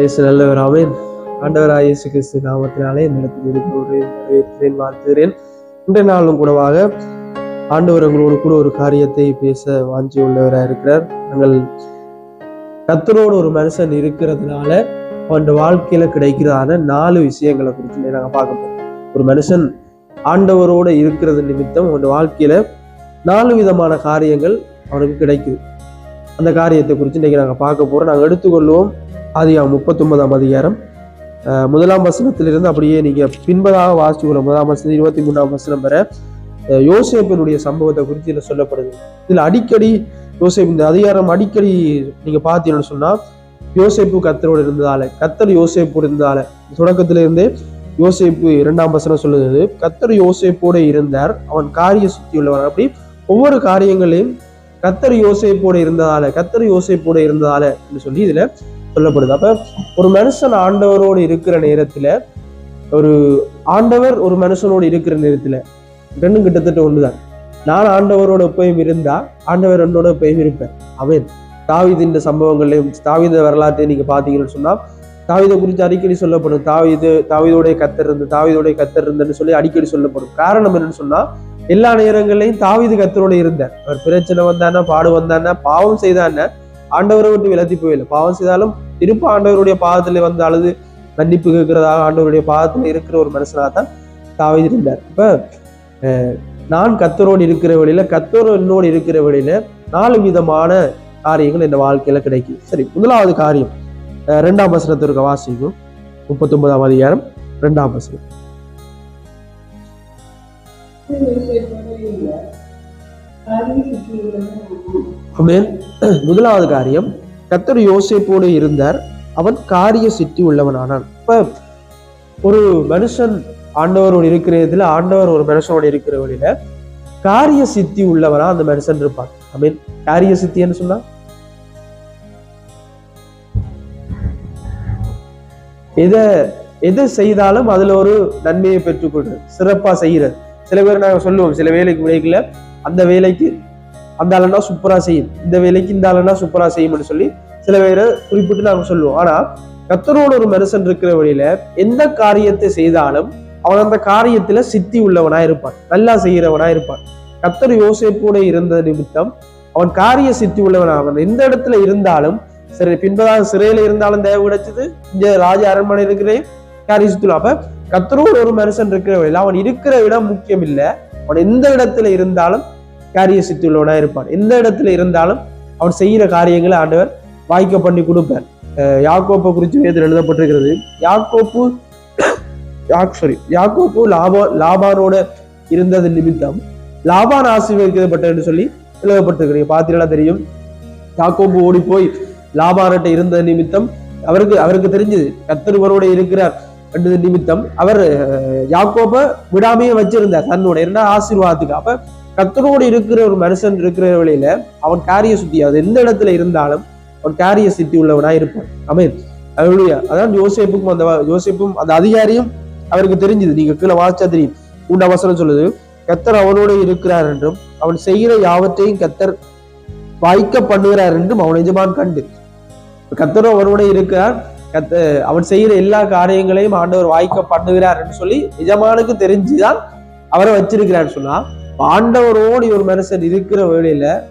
இயேசு நல்லவர் ஆண்டவராக இயேசு கிறிஸ்து நாமத்தினாலே இந்த வாழ்த்துகிறேன். இன்றைய நாளும் கூடவாக ஆண்டவர் உங்களோடு கூட ஒரு காரியத்தை பேச வாஞ்சி உள்ளவராக இருக்கிறார். நாங்கள் கத்தரோடு ஒரு மனுஷன் இருக்கிறதுனால அவன் வாழ்க்கையில கிடைக்கிறதான நாலு விஷயங்களை குறித்து நாங்கள் பார்க்க போறோம். ஒரு மனுஷன் ஆண்டவரோட இருக்கிறது நிமித்தம் அவன் வாழ்க்கையில நாலு விதமான காரியங்கள் அவனுக்கு கிடைக்குது. அந்த காரியத்தை குறித்து இன்னைக்கு நாங்கள் பார்க்க போறோம். நாங்கள் எடுத்துக்கொள்வோம். ஆதியா முப்பத்தொன்பதாம் அதிகாரம். முதலாம் வசனத்திலிருந்து அப்படியே நீங்க பின்பதாக வாசிச்சுக்கணும் முதலாம் வசனம் இருபத்தி மூணாம் வசனம் வரை. யோசேப்பினுடைய சம்பவத்தை குறித்து இதில் சொல்லப்படுது. இதுல அடிக்கடி யோசேப் இந்த அதிகாரம் அடிக்கடி நீங்க பார்த்தீங்கன்னு சொன்னா யோசேப்பு கத்தரோடு இருந்ததால கத்தர் யோசேப்போடு இருந்ததால தொடக்கத்திலிருந்தே யோசேப்பு இரண்டாம் வசனம் சொல்லுது கத்தர் யோசேப்போட இருந்தார் அவன் காரிய சுத்தி உள்ளவன். அப்படி ஒவ்வொரு காரியங்களையும் கத்தர் யோசேப்போடு இருந்ததால கத்தர் யோசேப்போடு இருந்ததால என்று சொல்லி இதுல சொல்லப்படுது. அப்ப ஒரு மனுஷன் ஆண்டவரோடு இருக்கிற நேரத்துல ஒரு ஆண்டவர் ஒரு மனுஷனோடு இருக்கிற நேரத்துல ரெண்டும் கிட்டத்தட்ட ஒண்ணுதான். நான் ஆண்டவரோட எப்பயும் இருந்தா ஆண்டவர் என்னோட எப்பயும் இருப்பேன். அவன் தாவிதின் சம்பவங்களையும் தாவித வரலாற்றை நீங்க பாத்தீங்கன்னு சொன்னா தாவிதை குறித்து அடிக்கடி சொல்லப்படும். தாவிது தாவிதோடைய கத்தர் இருந்து தாவிதோடைய கத்தர் இருந்துன்னு சொல்லி அடிக்கடி சொல்லப்படும். காரணம் என்னன்னு சொன்னா எல்லா நேரங்களையும் தாவிது கத்தரோட இருந்தார். அவர் பிரச்சனை வந்தானா பாடு வந்தானா பாவம் செய்தான ஆண்டவரை விட்டு விலத்தி போயில பாவம் செய்தாலும் திரும்ப ஆண்டவருடைய பாதத்துல வந்து அழுது மன்னிப்பு கேட்கிறதாக ஆண்டவருடைய பாதத்துல இருக்கிற ஒரு மனுஷனாக தான் தாவிது இருந்தார். இப்ப நான் கத்தரோடு இருக்கிற வழியில கத்தரோடு என்னோடு இருக்கிற வழியில நாலு விதமான காரியங்கள் இந்த வாழ்க்கையில கிடைக்கும் சரி முதலாவது காரியம். ரெண்டாம் வசனத்திற்கு வாசிக்கும். முப்பத்தி ஒன்பதாம் அதிகாரம் ரெண்டாம் வசனம். முதலாவது காரியம் கத்தர் யோசிப்போடு இருந்தார். அவன் காரிய சித்தி உள்ளவனானான். இப்ப ஒரு மனுஷன் ஆண்டவரோடு இருக்கிற இதுல ஆண்டவர் ஒரு மனுஷனோட இருக்கிற வழியில காரிய சித்தி உள்ளவனா அந்த மனுஷன் இருப்பான். ஐ மீன் காரிய சித்தின்னு சொன்னா? எதை எதை செய்தாலும் அதுல ஒரு நன்மையை பெற்றுக்கொள்றது சிறப்பா செய்யறது சில பேர் நாங்க சொல்லுவோம் சில வேலைக்கு விடைக்கல அந்த வேலைக்கு அந்த ஆளுனா சூப்பரா செய்யும். இந்த வேலைக்கு இந்த ஆளுனா சூப்பரா செய்யும்னு சொல்லி சில பேரை குறிப்பிட்டு நாங்கள் சொல்லுவோம். ஆனா கத்தரோட ஒரு மனுஷன் இருக்கிற வழியில எந்த காரியத்தை செய்தாலும் அவன் அந்த காரியத்துல சித்தி உள்ளவனா இருப்பான். நல்லா செய்கிறவனா இருப்பான். கத்தர் யோசிப்போட இருந்த நிமித்தம் அவன் காரிய சித்தி உள்ளவனா அவன் எந்த இடத்துல இருந்தாலும் சரி பின்பதாக சிறையில இருந்தாலும் தேவை கிடைச்சது இந்த ராஜ அரண்மனை இருக்கிறேன். காரிய சித்தி அப்ப கத்தரோட ஒரு மனுஷன் இருக்கிற வழியில அவன் இருக்கிற இடம் முக்கியம் இல்லை. அவன் எந்த இடத்துல இருந்தாலும் காரிய சித்தி உள்ளவனா இருப்பான். எந்த இடத்துல இருந்தாலும் அவன் செய்கிற காரியங்களை ஆண்டவர் வாய்க்க பண்ணி கொடுப்பேன். யாக்கோப்பை குறித்து வேதத்தில் எழுதப்பட்டிருக்கிறது. யாக்கோப்பு சாரி யாக்கோப்பு லாபா லாபானோட இருந்தது நிமித்தம் லாபான் ஆசீர்வதிக்கப்பட்டது என்று சொல்லி எழுதப்பட்டிருக்கிறீங்க பார்த்தீங்களா தெரியும். யாக்கோப்பு ஓடி போய் லாபான்கிட்ட இருந்த நிமித்தம் அவருக்கு அவருக்கு தெரிஞ்சது. கத்தருவரோட இருக்கிறார் என்றது நிமித்தம் அவர் அஹ், யாக்கோப்பை விடாமையே வச்சிருந்தார். தன்னோட என்ன ஆசீர்வாதத்துக்கு. அப்ப கத்தரோடு இருக்கிற ஒரு மனுஷன் இருக்கிற வழியில அவன் காரிய சுத்தி அது எந்த இடத்துல இருந்தாலும் அவன் காரிய சித்தி உள்ளவனா இருப்பான். அமேன் அவருடைய அதான் யோசேப்புக்கும் அந்த வ- யோசேப்பும் அந்த அதிகாரியும் அவருக்கு தெரிஞ்சது. நீங்க கீழே வாசிச்சா தெரியும். உண்டு அவசரம் சொல்லுது கத்தர் அவனோட இருக்கிறார் என்றும் அவன் செய்கிற யாவற்றையும் கத்தர் வாய்க்க பண்ணுகிறார் என்றும் அவன் எஜமான் கண்டு. கத்தரும் அவனோட இருக்கிறார். கத்த அவன் செய்கிற எல்லா காரியங்களையும் ஆண்டவர் வாய்க்க பண்ணுகிறார் என்று சொல்லி எஜமானுக்கு தெரிஞ்சுதான் அவரை வச்சிருக்கிறான்னு சொன்னா ஆண்டவரோடு ஒரு மனுஷன் இருக்கிற வேலையில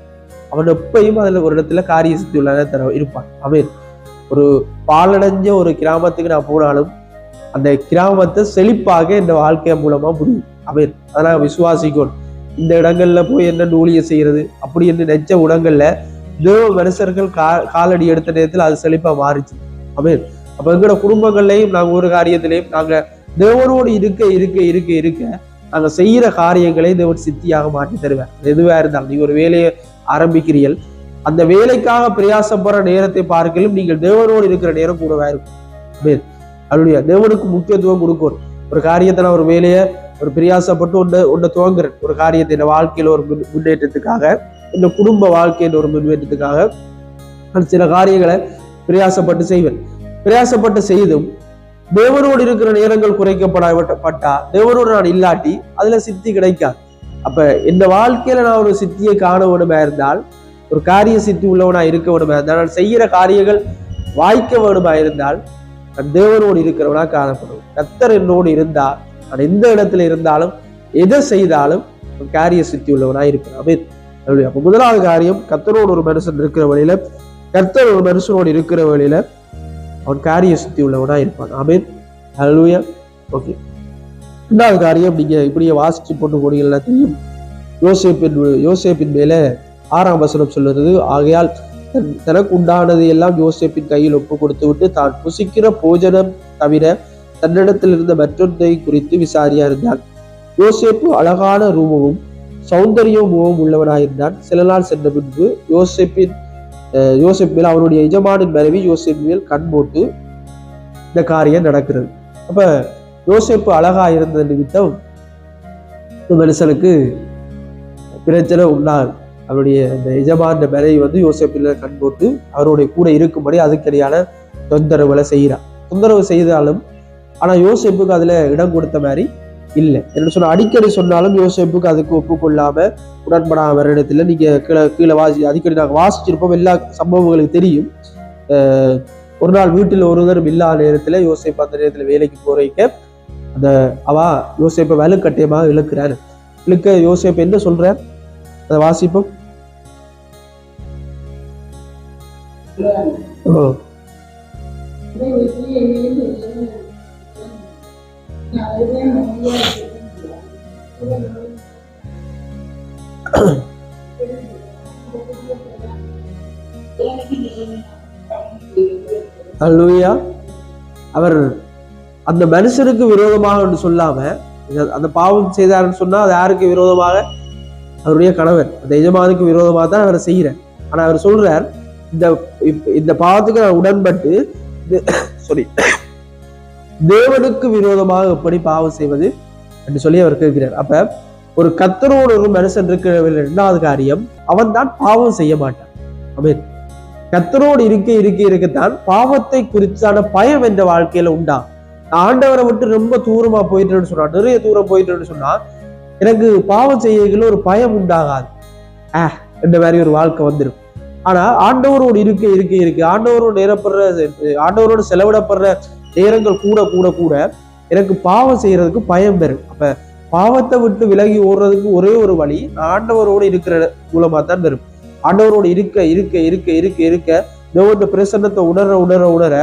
அவன் எப்பயும் அதில் ஒரு இடத்துல காரிய சித்தி உள்ள தர இருப்பான். அவன் ஒரு பாலடைஞ்ச ஒரு கிராமத்துக்கு நான் போனாலும் அந்த கிராமத்தை செழிப்பாக இந்த வாழ்க்கை மூலமா முடியும். அவன் அதனால் விசுவாசிக்கணும். இந்த இடங்கள்ல போய் என்ன நூலிய செய்யறது? அப்படி என்று நெச்ச இடங்கள்ல தேவ மனுஷர்கள் கா காலடி எடுத்த நேரத்தில் அது செழிப்பா மாறிச்சு. அவன் அப்ப எங்களோட குடும்பங்கள்லையும் நாங்கள் ஒரு காரியத்திலையும் நாங்க தேவனோடு இருக்க இருக்க இருக்க இருக்க நாங்க செய்யற காரியங்களை தேவன் சித்தியாக மாற்றி தருவேன். எதுவாக இருந்தாலும் நீங்கள் ஒரு வேலையை ஆரம்பிக்கிறீர்கள். அந்த வேலைக்காக பிரயாசப்படுற நேரத்தை பார்க்கலும் நீங்கள் தேவனோடு இருக்கிற நேரம் கூடவா இருக்கும். அப்படியா தேவனுக்கு முக்கியத்துவம் கொடுக்கணும் ஒரு காரியத்தை நான் ஒரு வேலையை ஒரு பிரயாசப்பட்டு ஒன்றை ஒன்றை துவங்குறேன். ஒரு காரியத்தை இந்த வாழ்க்கையில ஒரு முன் முன்னேற்றத்துக்காக இந்த குடும்ப வாழ்க்கையின் ஒரு முன்னேற்றத்துக்காக நான் சில காரியங்களை பிரயாசப்பட்டு செய்வேன். பிரயாசப்பட்டு செய்தும் தேவனோடு இருக்கிற நேரங்கள் குறைக்கப்படப்பட்டா தேவனோடு நான் இல்லாட்டி அதுல சித்தி கிடைக்காது. அப்ப இந்த வாழ்க்கையில நான் ஒரு சித்தியை காண வேணுமா இருந்தால் ஒரு காரிய சித்தி உள்ளவனா இருக்க வேணுமா இருந்தால் நான் செய்கிற காரியங்கள் வாய்க்க வேணுமா இருந்தால் நான் தேவனோடு இருக்கிறவனா காணப்படும். கத்தர் என்னோடு இருந்தா நான் எந்த இடத்துல இருந்தாலும் எதை செய்தாலும் காரிய சித்தி உள்ளவனா இருப்பேன் அமீன் அப்ப முதலாவது காரியம் கத்தரோடு ஒரு மனுஷன் இருக்கிற வழியில கர்த்தர் ஒரு மனுஷனோடு இருக்கிற வழியில அவன் காரியை சுற்றி உள்ளவனா இருப்பான். அமீன் அலுவயா ஓகே ரெண்டாவது காரியம் நீங்க இப்படியே வாசித்து போட்டு போனீங்க எல்லாத்தையும் யோசேப்பின் யோசேப்பின் மேல ஆறாம் வசனம் சொல்லுறது ஆகையால் தன் தனக்கு உண்டானது எல்லாம் யோசேப்பின் கையில் ஒப்பு கொடுத்து விட்டு தான் புசிக்கிற போஜனம் தவிர தன்னிடத்தில் இருந்த மற்றொன்றை குறித்து விசாரியா இருந்தான். யோசேப்பு அழகான ரூபமும் சௌந்தரியமும் உள்ளவனாயிருந்தான். சில நாள் சென்ற பின்பு யோசேப்பின் யோசிப் மேல் அவருடைய எஜமானின் மனைவி யோசிப் மேல் கண் போட்டு இந்த காரியம் நடக்கிறது. அப்ப யோசிப்பு அழகா இருந்த நிமித்தம் மனுஷனுக்கு பிரச்சனை உண்டாகும் அவருடைய அந்த எஜமான மனைவி வந்து யோசிப்பில் கண் போட்டு அவருடைய கூட இருக்கும்படி அதுக்கடியான தொந்தரவுகளை செய்கிறார். தொந்தரவு செய்தாலும் ஆனா யோசிப்புக்கு அதுல இடம் கொடுத்த மாதிரி இல்லை. என்ன சொன்ன அடிக்கடி சொன்னாலும் யோசேப்புக்கு அதுக்கு ஒப்புக்கொள்ளாம உடன்படாம இடத்துல நீங்க கீழே கீழே வாசி அடிக்கடி நாங்கள் வாசிச்சிருப்போம். எல்லா சம்பவங்களுக்கு தெரியும். ஒரு நாள் வீட்டில் ஒருவரும் இல்லாத நேரத்துல யோசேப்பு அந்த நேரத்துல வேலைக்கு போறீங்க. அந்த அவா யோசேப்பை வலுக்கட்டியமாக இழுக்கிறார். இழுக்க யோசேப்பு என்ன சொல்றார் அதை வாசிப்போம். ஓ. அல்லூயா அவர் அந்த மனுஷனுக்கு விரோதமாக ஒன்று சொல்லாம அந்த பாவம் செய்தார்னு சொன்னா அது யாருக்கு விரோதமாக? அவருடைய கணவர். அந்த எஜமானுக்கு விரோதமாக தான் அவர் செய்கிறார். ஆனா அவர் சொல்றார் இந்த இந்த பாவத்துக்கு நான் உடன்பட்டு சாரி தேவனுக்கு விரோதமாக எப்படி பாவம் செய்வது என்று சொல்லி அவர் கேட்கிறார். அப்ப ஒரு கத்தரோடு ஒரு மனுஷன் இருக்கிற இரண்டாவது காரியம் அவன் தான் பாவம் செய்ய மாட்டான். அமீர் கத்தரோடு இருக்க இருக்க இருக்கத்தான் பாவத்தை குறித்தான பயம் என்ற வாழ்க்கையில உண்டா? ஆண்டவரை விட்டு ரொம்ப தூரமா போயிட்டுன்னு சொன்னா நிறைய தூரம் போயிட்டுன்னு சொன்னா எனக்கு பாவம் செய்யல ஒரு பயம் உண்டாகாது. ஆஹ் என்ற மாதிரி ஒரு வாழ்க்கை வந்துடும் ஆனா ஆண்டவரோடு இருக்க இருக்க இருக்கு ஆண்டவரோடு நேரப்படுற ஆண்டவரோடு செலவிடப்படுற நேரங்கள் கூட கூட கூட எனக்கு பாவம் செய்யறதுக்கு பயம் பெறும். அப்ப பாவத்தை விட்டு விலகி ஓடுறதுக்கு ஒரே ஒரு வழி ஆண்டவரோடு இருக்கிற மூலமா தான் பெறும். ஆண்டவரோடு இருக்க இருக்க இருக்க இருக்க இருக்க தேவனுடைய பிரசன்னத்தை உணர உணர உணர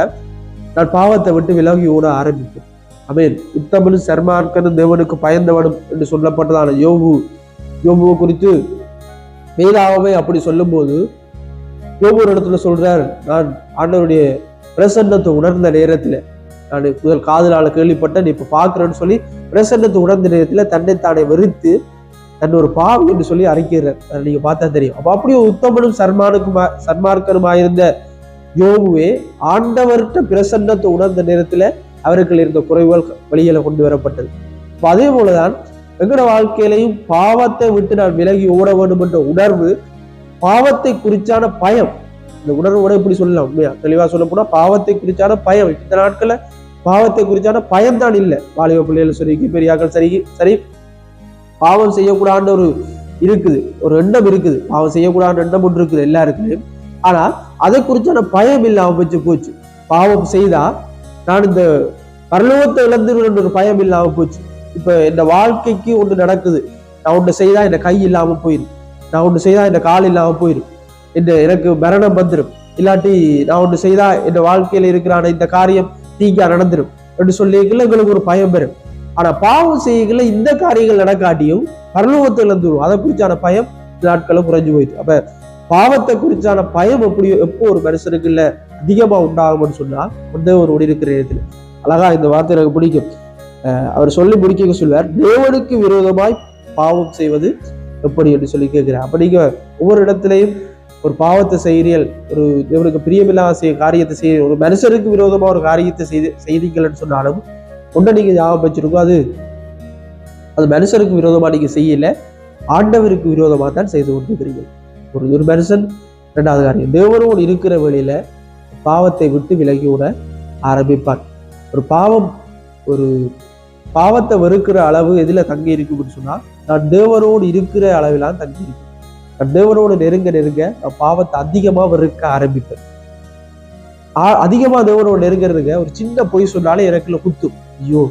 நான் பாவத்தை விட்டு விலகி ஓட ஆரம்பிப்பேன். அமேன் உத்தமனும் சர்மார்க்கனும் தேவனுக்கு பயந்தவனும் என்று சொல்லப்பட்டதான யோகு யோகுவை குறித்து மேலாகவே அப்படி சொல்லும்போது யோபு ஒரு இடத்துல சொல்றார் நான் ஆண்டவருடைய பிரசன்னத்தை உணர்ந்த நேரத்தில் நான் முதல் காதலால கேள்விப்பட்டேன் இப்ப பாக்குறேன்னு சொல்லி பிரசன்னத்தை உணர்ந்த நேரத்துல தன்னை தானே வெறுத்து தன் ஒரு பாவம் என்று சொல்லி அறிக்கிறார் நீங்க பார்த்தா தெரியும். அப்ப அப்படியே உத்தமனும் சர்மானுக்குமா சர்மார்க்கனுமாயிருந்த யோகுவே ஆண்டவர்கிட்ட பிரசன்னத்தை உணர்ந்த நேரத்துல அவர்கள் இருந்த குறைவுகள் வழியில கொண்டு வரப்பட்டது. அதே போலதான் எங்களோட வாழ்க்கையிலையும் பாவத்தை விட்டு நான் விலகி ஓட வேண்டும் என்ற உணர்வு பாவத்தை குறிச்சான பயம். இந்த உணர்வோட எப்படி சொல்லலாம்? உண்மையா? தெளிவா சொல்ல போனா பாவத்தை குறிச்சான பயம். இந்த நாட்கள்ல பாவத்தை குறிச்சான பயம் தான் இல்லை. வாலிப பிள்ளைகள் சரி பெரியாக்கள் சரி சரி. பாவம் செய்யக்கூடாத ஒரு இருக்குது. ஒரு எண்ணம் இருக்குது. பாவம் செய்யக்கூடாத எண்ணம் ஒன்று இருக்குது எல்லாருக்குமே ஆனா அதை குறிச்சான பயம் இல்லாம வச்சு போச்சு. பாவம் செய்தா நான் இந்த பரலோகத்தை இழந்துருவேன் ஒரு பயம் இல்லாம போச்சு. இப்ப இந்த வாழ்க்கைக்கு ஒன்று நடக்குது. நான் ஒன்று செய்தா இந்த கை இல்லாம போயிடும் நான் ஒன்று செய்தா இந்த கால் இல்லாம போயிடும் இந்த எனக்கு மரணம் வந்துடும் இல்லாட்டி நான் ஒன்று செய்தா இந்த வாழ்க்கையில இருக்கிறான இந்த காரியம் தீங்கா நடந்துடும் அப்படின்னு சொல்லிக்கல எங்களுக்கு ஒரு பயம் பெறும் ஆனா பாவம் செய்யல இந்த காரியங்கள் நடக்காட்டியும் பரலோகத்தை இழந்துடும் அதை குறிச்சான பயம் நாட்களும் குறைஞ்சு போயிடுச்சு அப்ப பாவத்தை குறிச்சான பயம் எப்படி எப்போ ஒரு மனுஷனுக்கு இல்ல அதிகமா உண்டாகும்னு சொன்னா வந்து ஒரு ஒடி இருக்கிற இடத்துல அழகா இந்த வார்த்தை எனக்கு பிடிக்கும். அவர் சொல்லி முடிக்க சொல்வார் தேவனுக்கு விரோதமாய் பாவம் செய்வது எப்படி? என்று சொல்லி கேட்கிறார். அப்ப நீங்க ஒவ்வொரு இடத்துலையும் ஒரு பாவத்தை செய்கிறீர்கள் ஒரு தேவனுக்கு பிரியமில்லாத செய்ய காரியத்தை செய்ய ஒரு மனுஷனுக்கு விரோதமா ஒரு காரியத்தை செய்து செய்தீங்கள்னு சொன்னாலும் ஒன்றை நீங்க ஞாபகம் வச்சிருக்கோம் அது அது மனுஷனுக்கு விரோதமா நீங்க செய்யல ஆண்டவருக்கு விரோதமாக தான் செய்து கொண்டிருக்கிறீர்கள் ஒரு ஒரு மனுஷன் ரெண்டாவது காரியம் தேவனோடு இருக்கிற வழியில பாவத்தை விட்டு விலகி விட ஆரம்பிப்பார். ஒரு பாவம் ஒரு பாவத்தை வெறுக்கிற அளவு எதுல தங்கி இருக்கும்னு சொன்னா நான் தேவரோடு இருக்கிற அளவிலாம் தங்கி இருக்கும் தேவனோடு நெருங்க நெருங்க பாவத்தை அதிகமா வெறுக்க ஆரம்பிப்பேன். அதிகமாக அதிகமா தேவனோட நெருங்கிறதுங்க ஒரு சின்ன பொய் சொன்னாலே எனக்குள்ள குத்தும். ஐயோ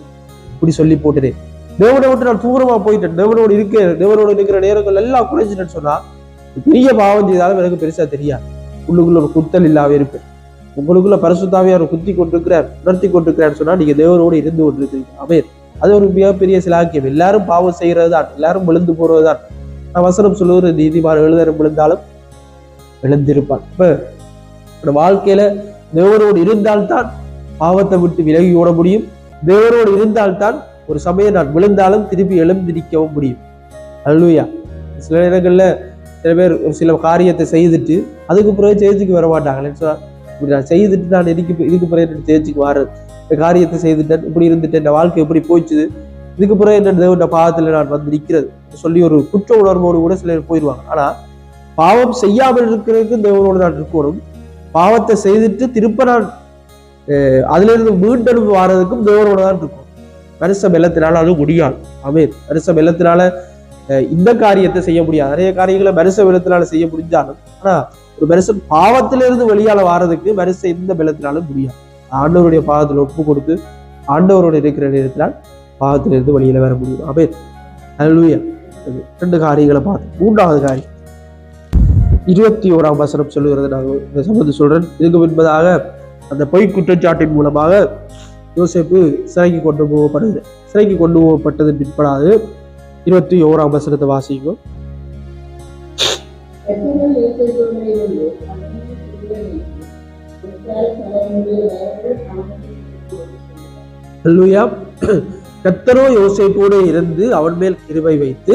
இப்படி சொல்லி போட்டுட்டேன் தேவனை விட்டு நான் தூரமா போயிட்டேன். தேவனோடு இருக்க தேவனோடு இருக்கிற நேரங்கள் எல்லாம் குறைஞ்சிட்டேன்னு சொன்னா பெரிய பாவம் செய்தாலும் எனக்கு பெருசா தெரியாது. உள்ளுக்குள்ள ஒரு குத்தல் இல்லாம இருப்பேன். உங்களுக்குள்ள பரிசுத்தாவியார் குத்தி கொண்டிருக்கிறார் உணர்த்தி கொண்டிருக்கிறான்னு சொன்னா நீங்க தேவனோடு இருந்து கொண்டிருக்கிறீங்க. அமேர் அது ஒரு மிகப்பெரிய சிலாக்கியம். எல்லாரும் பாவம் செய்கிறது தான் எல்லாரும் விழுந்து போறதுதான். நான் வசனம் சொல்லுவது நீதிமான் எழுதரும் விழுந்தாலும் எழுந்திருப்பான். இப்போ வாழ்க்கையில தேவரோடு இருந்தால்தான் பாவத்தை விட்டு விலகி ஓட முடியும். தேவரோடு இருந்தால்தான் ஒரு சமயம் நான் விழுந்தாலும் திருப்பி எழுந்திருக்கவும் முடியும். அல்லூயா சில நேரங்கள்ல சில பேர் ஒரு சில காரியத்தை செய்துட்டு அதுக்கு பிறகு சேர்த்துக்கு வர மாட்டாங்களேன்னு சொன்னால் இப்படி நான் செய்துட்டு நான் இதுக்கு இதுக்கு பிறகு என்னோட சேர்ச்சுக்கு வர்றது இந்த காரியத்தை செய்துட்டேன் இப்படி இருந்துட்டேன் இந்த வாழ்க்கை எப்படி போச்சுது இதுக்கு பிறகு என்ன தேவன் பாவத்துல நான் வந்து நிற்கிறது சொல்லி ஒரு குற்ற உணர்வோடு கூட சிலர் போயிடுவாங்க. ஆனா பாவம் செய்யாமல் இருக்கிறதுக்கு தேவனோடு நான் இருக்கணும். பாவத்தை செய்துட்டு திருப்ப நான் அஹ், அதுல இருந்து வாரதுக்கும் தேவனோட தான் இருக்கும் மனுஷ வெள்ளத்தினால அது முடியாது. அமீர் மனுஷ வெள்ளத்தினால அஹ், இந்த காரியத்தை செய்ய முடியாது. நிறைய காரியங்களை மனுஷ வெள்ளத்தினால செய்ய முடிஞ்சாலும் ஆனா ஒரு மனுஷன் பாவத்திலிருந்து வெளியால வாரதுக்கு மனுஷன் எந்த வெள்ளத்தினாலும் முடியாது. ஆண்டவருடைய பாவத்தில் ஒப்பு கொடுத்து ஆண்டவரோட இருக்கிற நேரத்தினால் பாவத்திலிருந்து வெளியில வர முடியும். அமீர் ஹalleluya. இது ரெண்டு காரியங்களை பார்த்து. மூன்றாவது காரியம். இருபத்தி ஓராம் வசனம் சொல்லுகிறது நான் இந்த சம்பந்தம் சொல்றேன். இதுக்கு முன்பதாக அந்த பொய் குற்றச்சாட்டின் மூலமாக யோசிப்பு சிறைக்கு கொண்டு போகப்படுது சிறைக்கு கொண்டு போகப்பட்டது பின்படாது. இருபத்தி ஓராம் வசனத்தை வாசிக்கும் எத்தனை கத்தரோ யோசேப்போடு இருந்து அவன் மேல் கிருபை வைத்து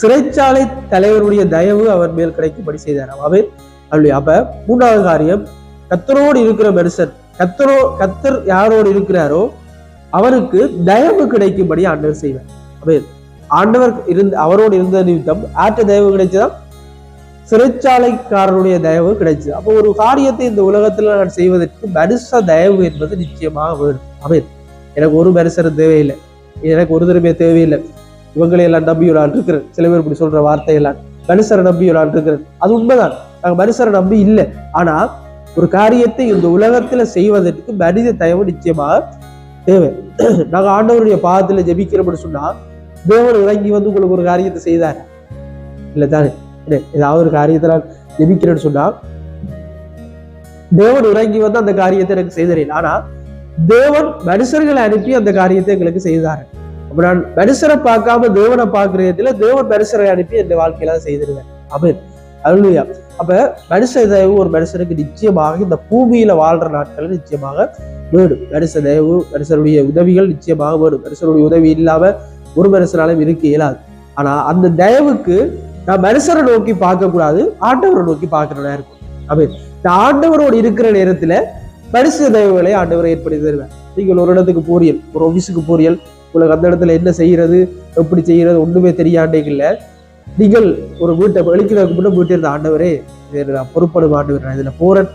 சிறைச்சாலை தலைவருடைய தயவு அவன் மேல் கிடைக்கும்படி செய்தார் அவர் அப்படி அப்ப மூன்றாவது காரியம் கத்தரோடு இருக்கிற மனுஷன் கத்தரோ கத்தர் யாரோடு இருக்கிறாரோ அவருக்கு தயவு கிடைக்கும்படி ஆண்டவர் செய்வார். அவர் ஆண்டவர் இருந்து அவரோடு இருந்த நிமித்தம் ஆற்ற தயவு கிடைச்சதா சிறைச்சாலைக்காரருடைய தயவு கிடைச்சது. அப்போ ஒரு காரியத்தை இந்த உலகத்துல நான் செய்வதற்கு மனுஷ தயவு என்பது நிச்சயமாக வேணும். அவர் எனக்கு ஒரு மனுஷரும் தேவையில்லை. எனக்கு ஒரு தடவை தேவையில்லை. இவங்களை எல்லாம் நம்பி இருக்கிறேன். சில பேர் இப்படி சொல்ற வார்த்தையெல்லாம் மனுஷரை நம்பி இருக்கிறேன். அது உண்மைதான். நாங்கள் மனுஷரை நம்பி இல்லை. ஆனா ஒரு காரியத்தை இந்த உலகத்துல செய்வதற்கு மனித தயவு நிச்சயமாக தேவை. நாங்கள் ஆண்டவருடைய பாதத்துல ஜபிக்கிறோம்னு சொன்னா தேவன் இறங்கி வந்து உங்களுக்கு ஒரு காரியத்தை செய்தார். இல்லை தானே? ஏதாவது ஒரு காரியத்தை நான் ஜபிக்கிறேன்னு சொன்னா தேவன் இறங்கி வந்து அந்த காரியத்தை எனக்கு செய்தறேன் ஆனா தேவன் மனுஷர்களை அனுப்பி அந்த காரியத்தை எங்களுக்கு செய்தார். அப்ப நான் மனுஷரை பார்க்காம தேவனை பார்க்கிற இடத்துல தேவன் மனுஷரை அனுப்பி என் வாழ்க்கையில செய்திருவேன். அமேன் அருளியா அப்ப மனுஷ தயவு ஒரு மனுஷனுக்கு நிச்சயமாக இந்த பூமியில வாழ்ற நாட்கள் நிச்சயமாக வேணும். மனுஷ தயவு மனுஷருடைய உதவிகள் நிச்சயமாக வேணும். மனுஷருடைய உதவி இல்லாம ஒரு மனுஷனாலும் இருக்க இயலாது. ஆனா அந்த தயவுக்கு நான் மனுஷரை நோக்கி பார்க்க கூடாது ஆண்டவரை நோக்கி பார்க்கிறதா இருக்கும் அமேன் இந்த ஆண்டவரோடு இருக்கிற நேரத்துல பரிசு தயவுகளை ஆண்டவரை ஏற்படுத்தி தருவேன். நீங்கள் ஒரு இடத்துக்கு போறியல் ஒரு ஆஃபீஸுக்கு போறியல் உங்களுக்கு அந்த இடத்துல என்ன செய்யறது எப்படி செய்யறது ஒண்ணுமே தெரியாண்டீங்கல்ல நீங்கள் ஒரு வீட்டை வெளிக்கிறதுக்கு முன்னே வீட்டில் இருந்த ஆண்டவரே இதை நான் பொறுப்படும் ஆண்டவர் நான் இதுல போறேன்.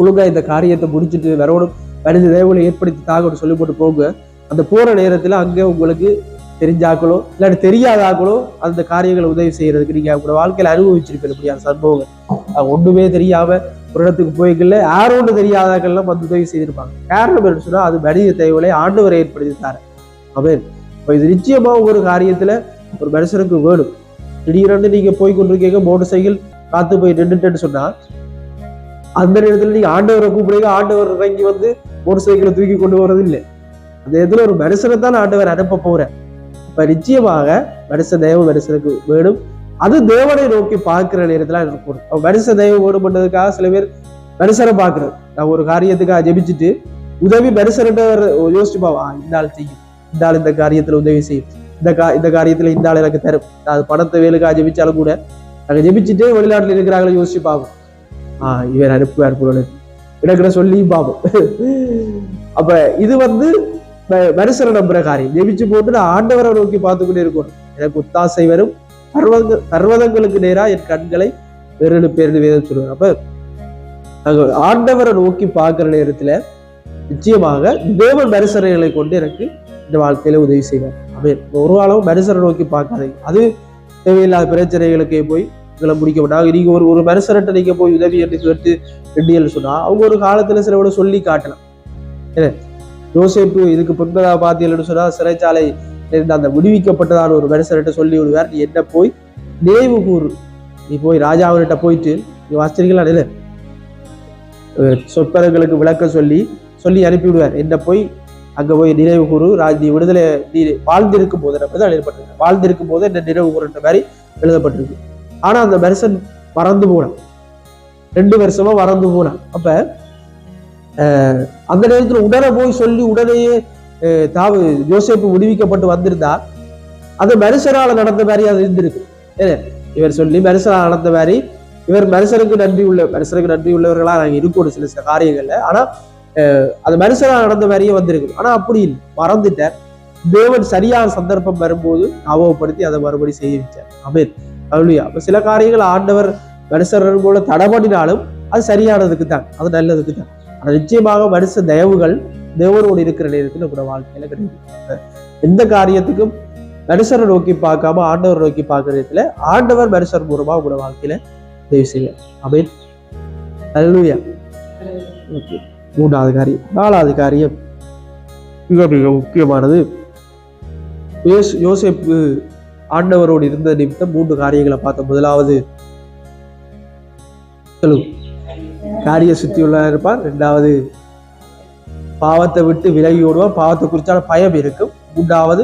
ஒழுங்கா இந்த காரியத்தை முடிச்சுட்டு வரணும். மனித தேவைகளை ஏற்படுத்தி தாகணும் சொல்லி போட்டு போங்க. அந்த போற நேரத்துல அங்கே உங்களுக்கு தெரிஞ்சாக்களோ இல்லாட்டி தெரியாதாக்களோ அந்த காரியங்களை உதவி செய்யறதுக்கு நீங்க உங்களோட வாழ்க்கையில அனுபவிச்சிருப்பீங்க இப்படியான சம்பவங்கள். ஒண்ணுமே தெரியாம ஒரு இடத்துக்கு போய்க்கல யாரோன்னு தெரியாதாக்கள்லாம் வந்து உதவி செய்திருப்பாங்க. காரணம் என்ன சொன்னால் அது மனித தேவைகளை ஆண்டவரை ஏற்படுத்தித்தார் அமேன் இப்போ இது நிச்சயமா ஒரு காரியத்துல ஒரு மனுஷனுக்கு வேணும். திடீரென்று நீங்க போய் கொண்டிருக்கீங்க மோட்டர் சைக்கிள் காத்து போய் நின்றுட்டேன்னு சொன்னா அந்த நேரத்தில் நீங்க ஆண்டவரை கூப்பிடுங்க ஆண்டவர் இறங்கி வந்து மோட்டர் சைக்கிளை தூக்கி கொண்டு வர்றது இல்லை. அந்த இடத்துல ஒரு மனுஷனை தான் ஆண்டவர் அனுப்ப போறேன் இப்ப நிச்சயமாக மனுஷ தெய்வம் மனுஷனுக்கு வேணும். அது தேவனை நோக்கி பார்க்கிற நேரத்துல இருக்கணும் மனுஷன் தெய்வம் ஓடுபட்டதுக்காக சில பேர் மனுஷரை பார்க்கறது. நான் ஒரு காரியத்துக்காக ஜெபிச்சுட்டு உதவி மனுஷர்கிட்ட யோசிச்சு பாவா இந்த ஆள் செய்யும். இந்த ஆள் இந்த காரியத்துல உதவி செய்யும். இந்த கா இந்த காரியத்துல இந்த ஆள் எனக்கு தரும். அது பணத்தை வேலுக்காக ஜெபிச்சாலும் கூட நாங்கள் ஜெபிச்சுட்டே வெளிநாட்டுல இருக்கிறாங்களே யோசிச்சு பார்ப்போம். ஆஹ் இவர் அனுப்புவார் பொருள் இடக்கிற சொல்லி பார்ப்போம். அப்ப இது வந்து மனுஷரை நம்புற காரியம். ஜெபிச்சு போட்டு நான் ஆண்டவரை நோக்கி பார்த்துக்கிட்டே இருக்கணும். எனக்கு உத்தாசை வரும். பர்வத பர்வதங்களுக்கு நேரா என் கண்களை வேறு பேருந்து வேதம் சொல்லுவார். அப்ப நாங்க ஆண்டவரை நோக்கி பார்க்கிற நேரத்துல நிச்சயமாக தேவன் மனுஷர்களை கொண்டு எனக்கு இந்த வாழ்க்கையில உதவி செய்வார். அவன் ஒரு காலம் மனுஷரை நோக்கி பார்க்காதீங்க. அது தேவையில்லாத பிரச்சனைகளுக்கு போய் உங்களை முடிக்க மாட்டாங்க. நீங்க ஒரு ஒரு மனுஷர்கிட்ட நீங்க போய் உதவி என்று கேட்டு ரெண்டியல் சொன்னா அவங்க ஒரு காலத்துல சில விட சொல்லி காட்டலாம். என்ன யோசேப்பு இதுக்கு பின்பதாக பார்த்தீங்கன்னு சொன்னா சிறைச்சாலை இருந்து அந்த விடுவிக்கப்பட்டதான ஒரு மனுஷர்கிட்ட சொல்லி விடுவார். நீ என்ன போய் நினைவு கூறு. நீ போய் ராஜாவர்கிட்ட போயிட்டு நீ வாசிச்சிருக்கலாம் இல்லை. சொற்பரங்களுக்கு விளக்க சொல்லி சொல்லி அனுப்பி விடுவார். என்ன போய்? அங்க போய் நினைவு கூறு. ராஜ் நீ விடுதலை நீ வாழ்ந்திருக்கும் போது அப்படிதான் எழுதப்பட்டிருக்கு. வாழ்ந்திருக்கும் போது என்ன நினைவு கூறுன்ற மாதிரி எழுதப்பட்டிருக்கு. ஆனா அந்த மனுஷன் மறந்து போனான். ரெண்டு வருஷமா மறந்து போனான். அப்ப அஹ், அந்த நேரத்துல உடனே போய் சொல்லி உடனேயே தாவு யோசேப்பு விடுவிக்கப்பட்டு வந்திருந்தா அது மனுஷரால் நடந்த மாதிரி அது இருந்திருக்கு இவர் சொல்லி மனுஷரால் நடந்த மாதிரி இவர் மனுஷனுக்கு நன்றி உள்ள மனுஷனுக்கு நன்றி உள்ளவர்களா நாங்கள் இருக்கணும் சில சில காரியங்கள்ல. ஆனா அது மனுஷரால் நடந்த மாதிரியே வந்திருக்கு ஆனா அப்படி இல்லை. மறந்துட்டார். தேவன் சரியான சந்தர்ப்பம் வரும்போது ஞாபகப்படுத்தி அதை மறுபடி செய்ய வச்சார் அமேன் அவ்வளோயா அப்போ சில காரியங்கள் ஆண்டவர் மனுஷர்கள் போல தடபடினாலும் அது சரியானதுக்கு தான் அது நல்லதுக்கு தான் ஆனா நிச்சயமாக மனுஷ தயவுகள் தேவரோடு இருக்கிற நேரத்தில் கூட வாழ்க்கையில கிடைக்கிறாங்க எந்த காரியத்துக்கும் மனுஷரை நோக்கி பார்க்காம ஆண்டவர் நோக்கி பார்க்குற நேரத்துல ஆண்டவர் மனுஷர் மூலமா உங்களோட வாழ்க்கையில உதவி செய்ய அமேன் ஓகே மூன்றாவது காரியம். நாலாவது காரியம். மிக மிக முக்கியமானது. யோசிப்பு யோசேப்பு ஆண்டவரோடு இருந்த நிமித்தம் மூன்று காரியங்களை பார்த்தோம். முதலாவது சொல்லுங்க. காரிய சுத்தியுள்ள இருப்பார். ரெண்டாவது பாவத்தை விட்டு விலகி ஓடுவோம் பாவத்தை குறிச்சான பயம் இருக்கும். மூன்றாவது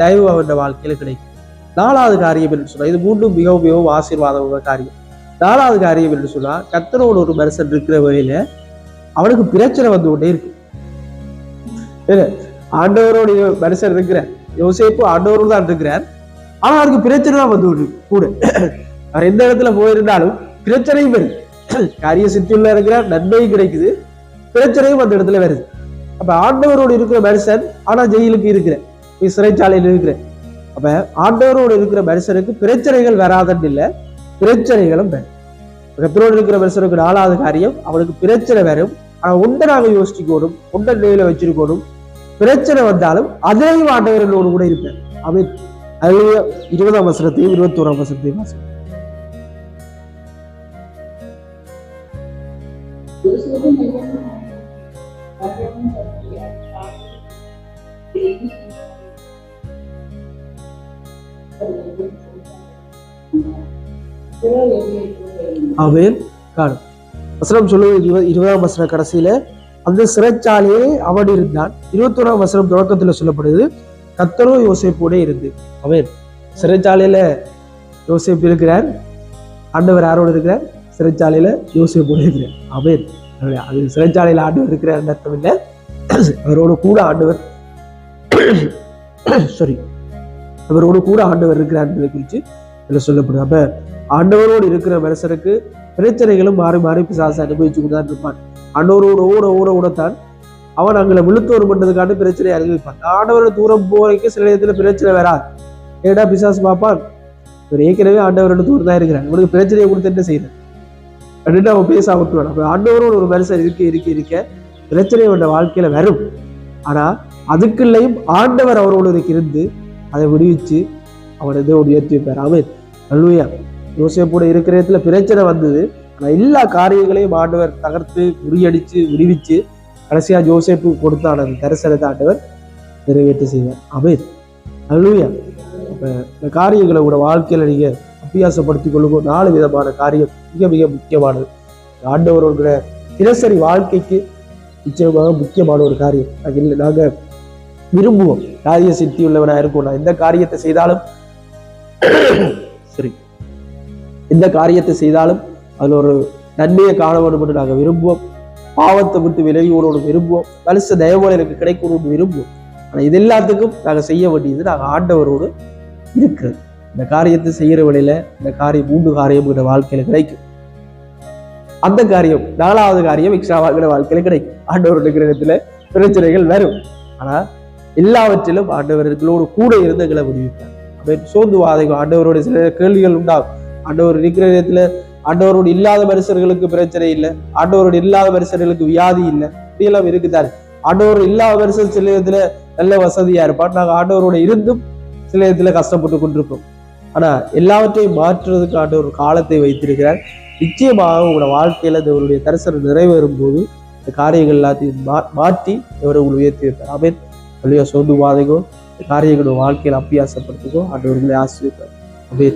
தயவு அவன் வாழ்க்கையில கிடைக்கும். நாலாவது காரியம் என்று சொன்னா இது மூன்றும் மிகவும் மிகவும் ஆசீர்வாதம் உள்ள காரியம். நாலாவது காரியம் என்று சொன்னா கத்தனோட ஒரு மனுஷன் இருக்கிற வழியில அவனுக்கு பிரச்சனை வந்து கொண்டே இருக்கு. இல்ல ஆண்டவரோட மனுஷன் இருக்கிற யோசேப்பு ஆண்டவரும் தான் இருக்கிறார். ஆனா அவருக்கு பிரச்சனை தான் வந்து கொண்டு கூட. அவர் எந்த இடத்துல போயிருந்தாலும் பிரச்சனையும் வருது காரிய சித்தியுள்ள இருக்கிறார் நன்மையும் கிடைக்குது. பிரச்சனையும் அந்த இடத்துல வருது. அப்ப ஆண்டவரோடு இருக்கிற மனுஷன் ஆனா ஜெயிலுக்கு இருக்கிறேன். போய் சிறைச்சாலையில் இருக்கிறேன். அப்ப ஆண்டவரோடு இருக்கிற மனுஷனுக்கு பிரச்சனைகள் வராதன்னு இல்லை பிரச்சனைகளும் வரும். கத்தரோடு இருக்கிற மனுஷனுக்கு நாலாவது காரியம் அவனுக்கு பிரச்சனை வரும். ஆனா ஒன்றை நாங்க யோசிச்சுக்கணும் ஒன்றை நிலையில வச்சிருக்கணும். பிரச்சனை வந்தாலும் அதையும் ஆண்டவர்களோடு கூட இருப்பேன். அவன் அதுல இருபதாம் வசனத்தையும் இருபத்தோராம் வசனத்தையும் வாசிப்போம். Thank you. தேடி அவன் காணும். வசனம் சொல்லுவது இருபது இருபதாம் வசன கடைசியில அந்த சிறைச்சாலையே அவன் இருந்தான். இருபத்தி இருபத்தோராம் வசனம் தொடக்கத்துல சொல்லப்படுது கத்தரோ யோசிப்போட இருந்து. அவன் சிறைச்சாலையில யோசிப்பு இருக்கிறார். ஆண்டவர் யாரோடு இருக்கிறார்? சிறைச்சாலையில யோசிப்போட இருக்கிறார். அவன். அது சிறைச்சாலையில ஆண்டவர் இருக்கிறார் அர்த்தம் இல்லை. அவரோட கூட ஆண்டவர் சாரி அவரோடு கூட ஆண்டவர் இருக்கிறார் என்பதை குறித்து இதில் சொல்லப்படுது. அப்ப ஆண்டவரோடு இருக்கிற மனுஷனுக்கு பிரச்சனைகளும் மாறி மாறி பிசாசை அனுபவிச்சு கொண்டு தான் இருப்பான். ஆண்டவரோட ஓட ஓட ஓடத்தான் அவன் அங்கே விழுத்தோர் பண்ணதுக்காண்டு பிரச்சனை அனுபவிப்பான் ஆண்டவரோட தூரம் போறதுக்கு சில நேரத்தில் பிரச்சனை வராது ஏடா பிசாசு பார்ப்பான். இவர் ஏற்கனவே ஆண்டவரோட தூரம் தான் இருக்கிறான் இவனுக்கு பிரச்சனையை கொடுத்து என்ன செய்யறேன் அப்படின்னு அவன் பேச விட்டுவான் அப்போ ஆண்டவரோட ஒரு மனுஷன் இருக்க இருக்க இருக்க பிரச்சனை அவனோட வாழ்க்கையில வரும். ஆனால் அதுக்குள்ளேயும் ஆண்டவர் அவர்களோடு இருந்து அதை விடுவிச்சு அவனை இதை உயர்த்தி வைப்பார் அவன் அல்லூயா யோசியப்போட இருக்கிற இடத்துல பிரச்சனை வந்தது. ஆனால் எல்லா காரியங்களையும் ஆண்டவர் தகர்த்து முறியடித்து விடுவிச்சு கடைசியாக ஜோசேப்பு கொடுத்தான அந்த தரிசனத்தை ஆண்டவர் நிறைவேற்றி செய்வார். அமேன் அல்லூயா இப்போ இந்த காரியங்களை உங்களோட வாழ்க்கையில் நீங்கள் அபியாசப்படுத்திக் கொள்ளுங்க. நாலு விதமான காரியம் மிக மிக முக்கியமானது. ஆண்டவரோட தினசரி வாழ்க்கைக்கு நிச்சயமாக முக்கியமான ஒரு காரியம். நாங்க இல்லை நாங்கள் விரும்புவோம். காரிய சித்தி உள்ளவனா இருக்கும். நான் எந்த காரியத்தை செய்தாலும் சரி எந்த காரியத்தை செய்தாலும் அதுல ஒரு நன்மையை காண வேண்டும் என்று நாங்கள் விரும்புவோம். பாவத்தை விட்டு விலகியோடு விரும்புவோம். மனுஷ தயவோடு எனக்கு கிடைக்கணும்னு விரும்புவோம். ஆனா இது எல்லாத்துக்கும் நாங்கள் செய்ய வேண்டியது நாங்கள் ஆண்டவரோடு இருக்கிறது. இந்த காரியத்தை செய்யற வழியில இந்த காரியம் மூன்று காரியம் எங்க வாழ்க்கையில கிடைக்கும். அந்த காரியம் நாலாவது காரியம் எக்ஸ்ட்ராவாக வாழ்க்கையில கிடைக்கும். ஆண்டவருடைய கிரகத்தில் பிரச்சனைகள் வரும். ஆனா எல்லாவற்றிலும் ஆண்டவர்களோடு கூட இருந்து எங்களை விடுவிப்பார். அப்படின்னு சோர்ந்து வாதைக்கும் ஆண்டவரோட சில கேள்விகள் உண்டாகும். ஆண்டவர் இருக்கிற இடத்துல ஆண்டவரோடு இல்லாத மனுஷர்களுக்கு பிரச்சனை இல்லை. ஆண்டவரோடு இல்லாத மனுஷர்களுக்கு வியாதி இல்லை. இப்படியெல்லாம் இருக்குதாரு. ஆண்டவர் இல்லாத மனுஷன் சில இடத்துல நல்ல வசதியா இருப்பார். நாங்கள் ஆண்டவரோட இருந்தும் சில இடத்துல கஷ்டப்பட்டு கொண்டிருப்போம். ஆனால் எல்லாவற்றையும் மாற்றுறதுக்கு ஆண்டவர் காலத்தை வைத்திருக்கிறார். நிச்சயமாக உங்களோட இந்த இவருடைய தரிசனம் நிறைவேறும் போது இந்த காரியங்கள் எல்லாத்தையும் மா மாற்றி இவரை உங்களை உயர்த்தி வைப்பார். அமேன் அப்படியே சோர்ந்து பாதைக்கோ காரியங்களோட வாழ்க்கையில் அப்பியாசப்படுத்துக்கோ ஆண்டவர் உங்களை ஆசிரியர் அப்படியே